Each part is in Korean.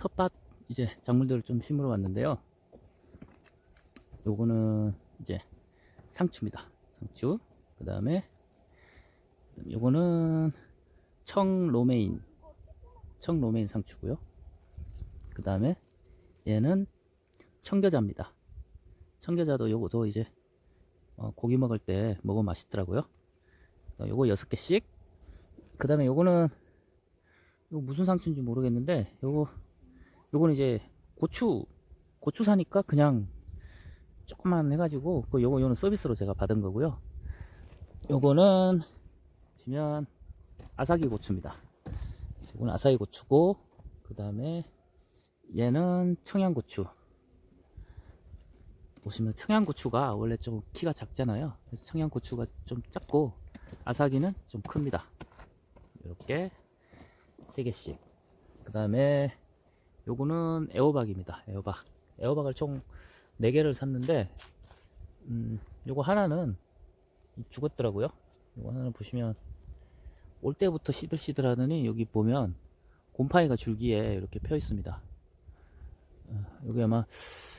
텃밭 이제 작물들을 좀 심으러 왔는데요. 요거는 이제 상추입니다. 상추. 그 다음에 요거는 청 로메인. 청 로메인 상추고요. 그 다음에 얘는 청겨자입니다. 청겨자도 요거도 이제 어, 고기 먹을 때 먹으면 맛있더라고요. 어, 요거 6개씩. 그 다음에 요거는 요거 무슨 상추인지 모르겠는데 요거 요거는 이제 고추 고추 사니까 그냥 조금만 해가지고 그 요거 요는 서비스로 제가 받은 거고요. 요거는 보시면 아사기 고추입니다. 요거는 아사기 고추고 그 다음에 얘는 청양고추. 보시면 청양고추가 원래 좀 키가 작잖아요. 그래서 청양고추가 좀 작고 아사기는 좀 큽니다. 이렇게 세 개씩. 그 다음에 요거는 애호박입니다. 애호박. 애호박을 총 4개를 샀는데 음, 요거 하나는 죽었더라고요. 요거 하나는 보시면 올 때부터 시들시들 하더니 여기 보면 곰팡이가 줄기에 이렇게 펴 있습니다. 어, 여기 아마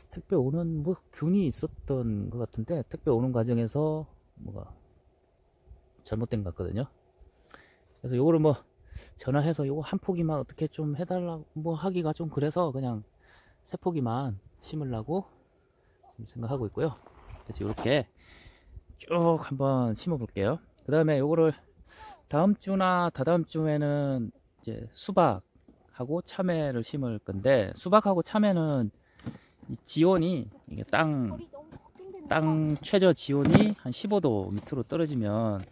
택배 오는 뭐 균이 있었던 것 같은데 택배 오는 과정에서 뭐가 잘못된 것 같거든요. 그래서 요거를 뭐 전화해서 요거 한 포기만 어떻게 좀 해달라고 뭐 하기가 좀 그래서 그냥 세 포기만 심으려고 지금 생각하고 있고요. 그래서 이렇게 쭉 한번 심어 볼게요. 그 다음에 요거를 다음 주나 다다음 주에는 이제 수박하고 참외를 심을 건데 수박하고 참외는 이 지온이 이게 땅, 땅 최저 지온이 한 15도 밑으로 떨어지면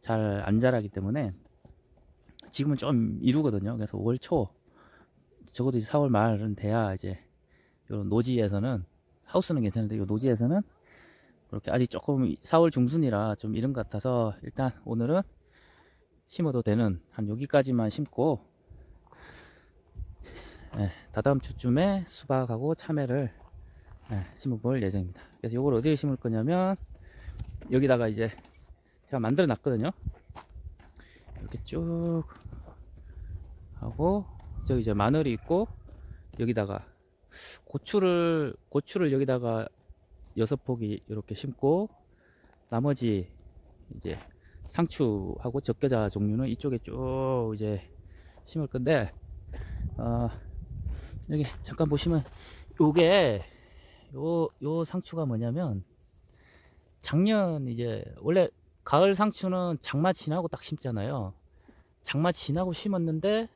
잘 안 자라기 때문에 지금은 좀 이루거든요. 그래서 5월 초 적어도 이제 4월 말은 돼야 이제 요 노지에서는 하우스는 괜찮은데 요 노지에서는 그렇게 아직 조금 4월 중순이라 좀 이른 것 같아서 일단 오늘은 심어도 되는 한 여기까지만 심고 예, 다다음 주쯤에 수박하고 참외를 예, 심어볼 예정입니다. 그래서 이걸 어디에 심을 거냐면 여기다가 이제 제가 만들어 놨거든요. 이렇게 쭉 하고 저기 이제 마늘이 있고 여기다가 고추를 고추를 여기다가 여섯 포기 이렇게 심고 나머지 이제 상추하고 적게자 종류는 이쪽에 쭉 이제 심을 건데 어, 여기 잠깐 보시면 요게 요, 요 상추가 뭐냐면 작년 이제 원래 가을 상추는 장마 지나고 딱 심잖아요. 장마 지나고 심었는데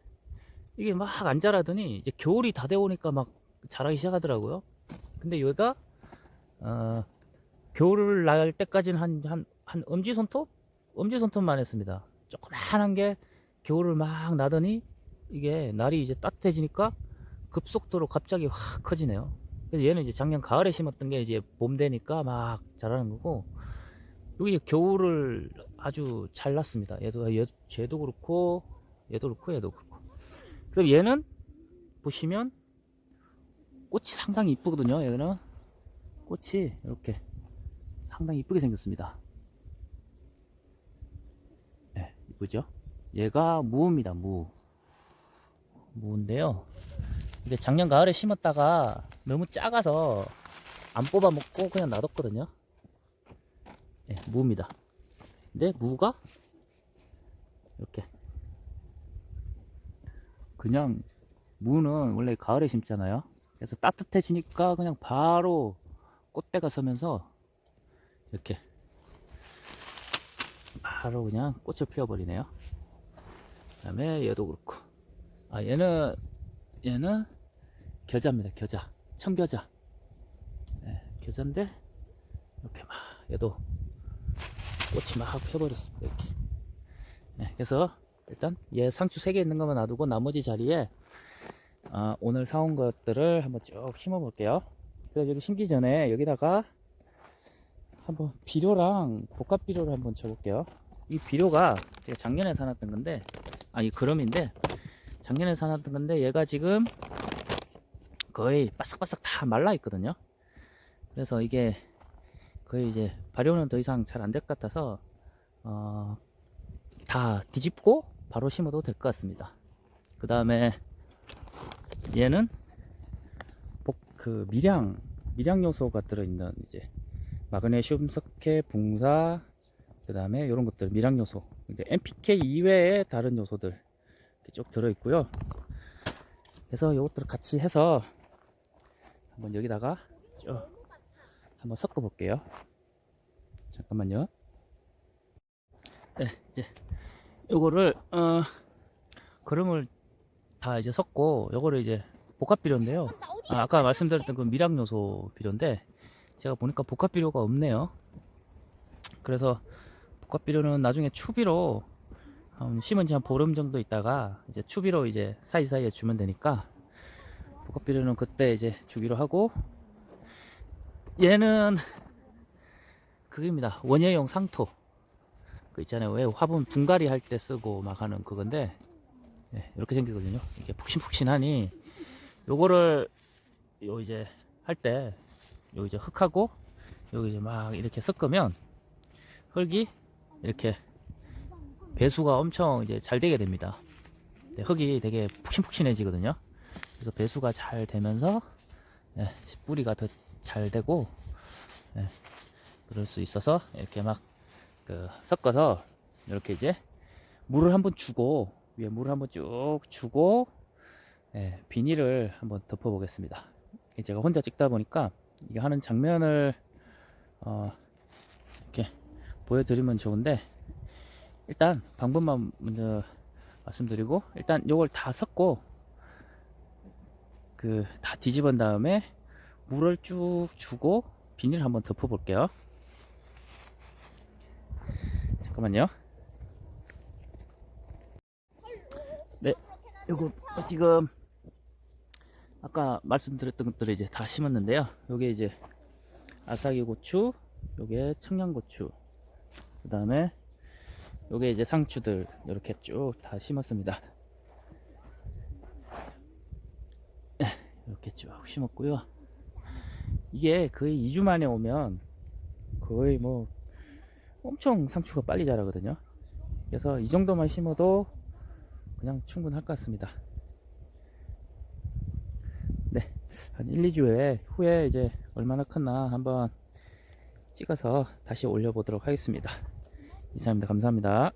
이게 막 안 자라더니 이제 겨울이 다 되오니까 막 자라기 시작하더라고요. 근데 얘가 어, 겨울을 날 때까지는 한, 한, 한 엄지손톱? 엄지손톱만 했습니다. 조그만한 게 겨울을 막 나더니 이게 날이 이제 따뜻해지니까 급속도로 갑자기 확 커지네요. 그래서 얘는 이제 작년 가을에 심었던 게 이제 봄 되니까 막 자라는 거고 여기 겨울을 아주 잘 났습니다. 얘도 얘, 쟤도 그렇고 얘도 그렇고 얘도 그렇고. 그럼 얘는 보시면 꽃이 상당히 이쁘거든요. 얘는 꽃이 이렇게 상당히 이쁘게 생겼습니다. 네, 이쁘죠? 얘가 무입니다. 무. 무인데요. 이게 작년 가을에 심었다가 너무 작아서 안 뽑아 먹고 그냥 놔뒀거든요. 네, 무입니다. 근데 무가 이렇게 그냥 무는 원래 가을에 심잖아요. 그래서 따뜻해지니까 그냥 바로 꽃대가 서면서 이렇게 바로 그냥 꽃을 피워버리네요. 그 다음에 얘도 그렇고 아 얘는 얘는 겨자입니다. 겨자 청겨자 네, 겨자인데 이렇게 막 얘도 꽃이 막 펴버렸습니다. 이렇게 네, 그래서 일단 얘 상추 3개 있는 것만 놔두고 나머지 자리에 아, 오늘 사온 것들을 한번 쭉 심어 볼게요. 그래서 여기 심기 전에 여기다가 한번 비료랑 복합 비료를 한번 쳐볼게요. 이 비료가 제가 작년에 사놨던 건데, 아니 그럼인데 작년에 사놨던 건데 얘가 지금 거의 바싹바싹 다 말라 있거든요. 그래서 이게 거의 이제 발효는 더 이상 잘 안 될 것 같아서 어, 다 뒤집고 바로 심어도 될 것 같습니다. 그 다음에 얘는 그 밀양 밀양 요소가 들어있는 이제 마그네슘, 석회, 붕사 그 다음에 이런 것들 밀양 요소. 이제 NPK 이외에 다른 요소들 쭉 들어있고요. 그래서 이것들을 같이 해서 한번 여기다가 쭉 한번 섞어 볼게요. 잠깐만요. 네 이제 요거를 어 거름을 다 이제 섞고 요거를 이제 복합 비료인데요 아, 아까 말씀드렸던 그 미량 요소 비료인데 제가 보니까 복합 비료가 없네요. 그래서 복합 비료는 나중에 추비로 한 심은 지 한 보름 정도 있다가 이제 추비로 이제 사이사이에 주면 되니까 복합 비료는 그때 이제 주기로 하고 얘는 그겁니다. 원예용 상토 그 있잖아요. 왜 화분 분갈이 할 때 쓰고 막 하는 그건데 예, 이렇게 생기거든요. 이게 푹신푹신하니 요거를 요 이제 할 때 요 이제 흙하고 여기 이제 막 이렇게 섞으면 흙이 이렇게 배수가 엄청 이제 잘 되게 됩니다. 네, 흙이 되게 푹신푹신해지거든요. 그래서 배수가 잘 되면서 예, 뿌리가 더 잘 되고 예, 그럴 수 있어서 이렇게 막 그 섞어서 이렇게 이제 물을 한번 주고 위에 물을 한번 쭉 주고 예, 비닐을 한번 덮어 보겠습니다. 제가 혼자 찍다 보니까 이게 하는 장면을 어, 이렇게 보여드리면 좋은데 일단 방법만 먼저 말씀드리고 일단 요걸 다 섞고 그 다 뒤집은 다음에 물을 쭉 주고 비닐 한번 덮어 볼게요. 잠깐만요. 네, 요거 지금 아까 말씀드렸던 것들을 이제 다 심었는데요. 요게 이제 아사기 고추, 요게 청양고추, 그 다음에 요게 이제 상추들 이렇게 쭉 다 심었습니다. 이렇게 쭉 심었고요. 이게 거의 2주 만에 오면 거의 뭐 엄청 상추가 빨리 자라거든요. 그래서 이 정도만 심어도 그냥 충분할 것 같습니다. 네, 한 1, 2주에 후에 이제 얼마나 컸나 한번 찍어서 다시 올려보도록 하겠습니다. 이상입니다. 감사합니다.